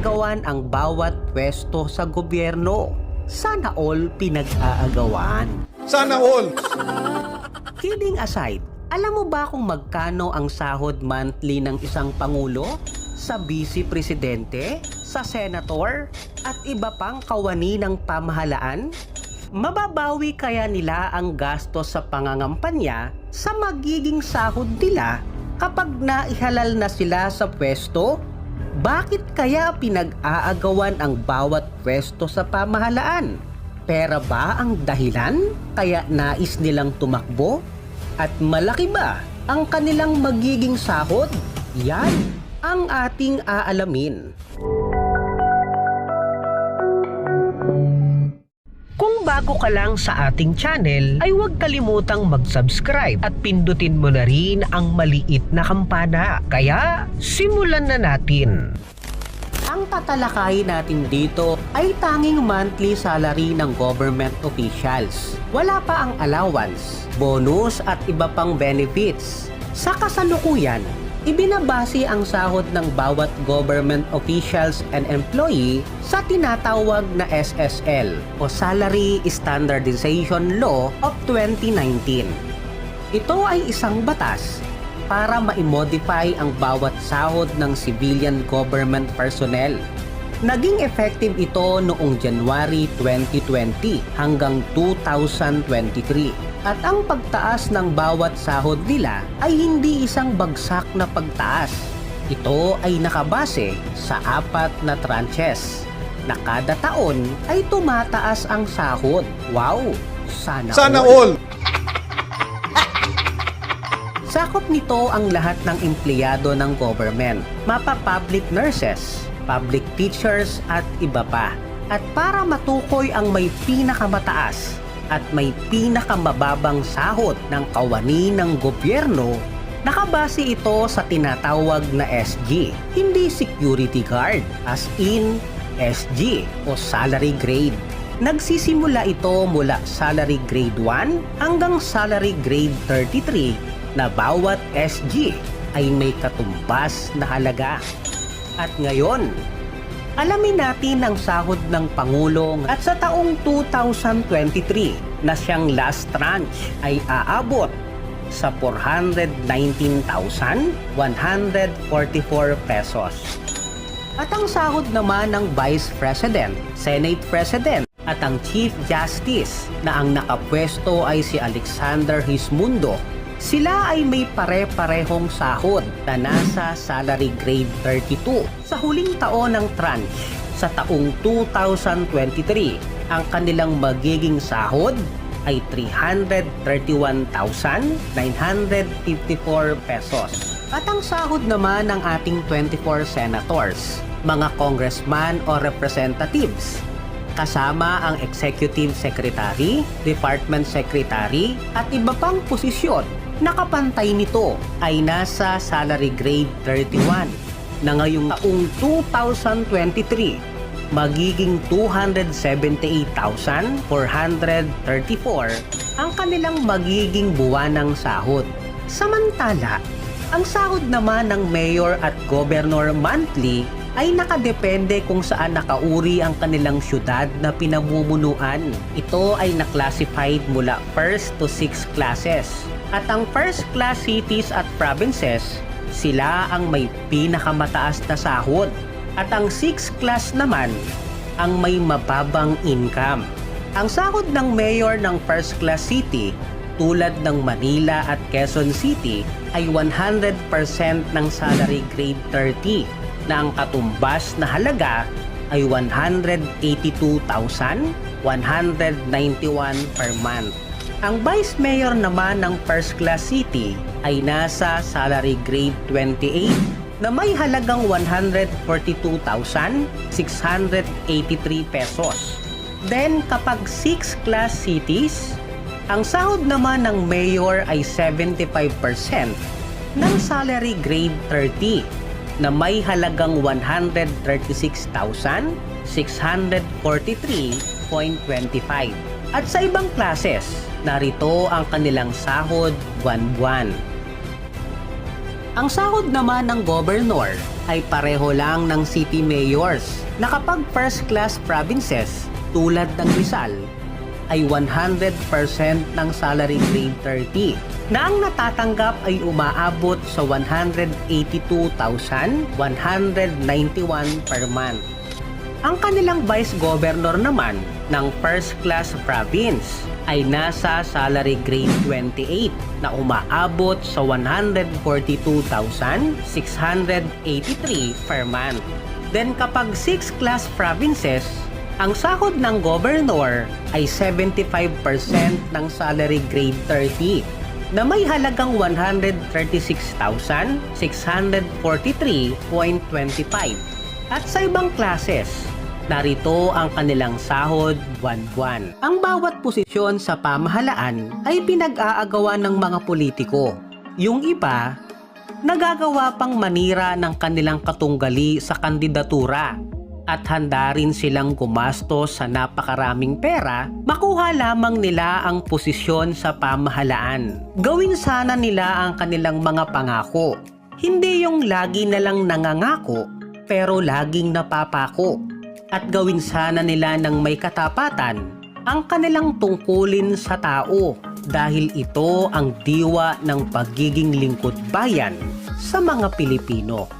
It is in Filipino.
pinag-aagawan ang bawat pwesto sa gobyerno. Sana all pinag-aagawan. Sana all. Kidding aside, alam mo ba kung magkano ang sahod monthly ng isang pangulo? Sa vice presidente, sa senator, at iba pang kawani ng pamahalaan? Mababawi kaya nila ang gastos sa pangangampanya sa magiging sahod nila kapag naihalal na sila sa pwesto? Bakit kaya pinag-aagawan ang bawat pwesto sa pamahalaan? Pera ba ang dahilan kaya nais nilang tumakbo? At malaki ba ang kanilang magiging sahod? Yan ang ating aalamin. Bago ka lang sa ating channel, ay huwag kalimutang mag-subscribe at pindutin mo na rin ang maliit na kampana. Kaya, simulan na natin! Ang tatalakayin natin dito ay tanging monthly salary ng government officials. Wala pa ang allowance, bonus at iba pang benefits. Sa kasalukuyan, ibinabase ang sahod ng bawat government officials and employee sa tinatawag na SSL o Salary Standardization Law of 2019. Ito ay isang batas para ma-modify ang bawat sahod ng civilian government personnel. Naging effective ito noong January 2020 hanggang 2023. At ang pagtaas ng bawat sahod nila ay hindi isang bagsak na pagtaas. Ito ay nakabase sa apat na tranches na kada taon ay tumataas ang sahod. Wow! Sana, Sana all. all. Sakop nito ang lahat ng empleyado ng government, mapa public nurses, public teachers at iba pa. At para matukoy ang may pinakamataas at may pinakamababang sahod ng kawani ng gobyerno, nakabase ito sa tinatawag na SG, hindi security guard, as in SG o salary grade. Nagsisimula ito mula salary grade 1 hanggang salary grade 33 na bawat SG ay may katumbas na halaga. At ngayon, alamin natin ang sahod ng Pangulo at sa taong 2023 na siyang last tranche ay aabot sa 419,144 pesos. At ang sahod naman ng Vice President, Senate President at ang Chief Justice na ang nakapwesto ay si Alexander Hismundo sila ay may pare-parehong sahod na nasa salary grade 32 sa huling taon ng tranche sa taong 2023. Ang kanilang magiging sahod ay 331,954 pesos. At ang sahod naman ng ating 24 senators, mga congressman o representatives kasama ang executive secretary, department secretary at iba pang posisyon nakapantay nito ay nasa salary grade 31 na ngayong taong 2023 magiging 278,434 ang kanilang magiging buwanang sahod. Samantala, ang sahod naman ng mayor at governor monthly ay nakadepende kung saan nakauri ang kanilang syudad na pinamumunuan. Ito ay naklasify mula first to sixth classes. At ang first class cities at provinces, sila ang may pinakamataas na sahod. At ang sixth class naman, ang may mababang income. Ang sahod ng mayor ng first class city tulad ng Manila at Quezon City ay 100% ng salary grade 30 na ang katumbas na halaga ay 182,191 per month. Ang Vice Mayor naman ng First Class City ay nasa salary grade 28 na may halagang 142,683 pesos. Then kapag 6 class cities, ang sahod naman ng mayor ay 75% ng salary grade 30 na may halagang 136,643.25. At sa ibang classes, narito ang kanilang sahod buwan-buwan. Ang sahod naman ng governor ay pareho lang ng city mayors na kapag first class provinces tulad ng Rizal ay 100% ng salary grade 30 na ang natatanggap ay umaabot sa 182,191 per month. Ang kanilang vice governor naman ng first class province ay nasa salary grade 28 na umaabot sa 142,683 per month. Then kapag 6 class provinces, ang sahod ng governor ay 75% ng salary grade 30 na may halagang 136,643.25. At sa ibang classes, narito ang kanilang sahod buwan-buwan. Ang bawat posisyon sa pamahalaan ay pinag-aagawa ng mga politiko. Yung iba, nagagawa pang manira ng kanilang katunggali sa kandidatura at handa rin silang gumastos sa napakaraming pera, makuha lamang nila ang posisyon sa pamahalaan. Gawin sana nila ang kanilang mga pangako. Hindi yung lagi na lang nangangako, pero laging napapako. At gawin sana nila ng may katapatan ang kanilang tungkulin sa tao dahil ito ang diwa ng pagiging lingkod bayan sa mga Pilipino.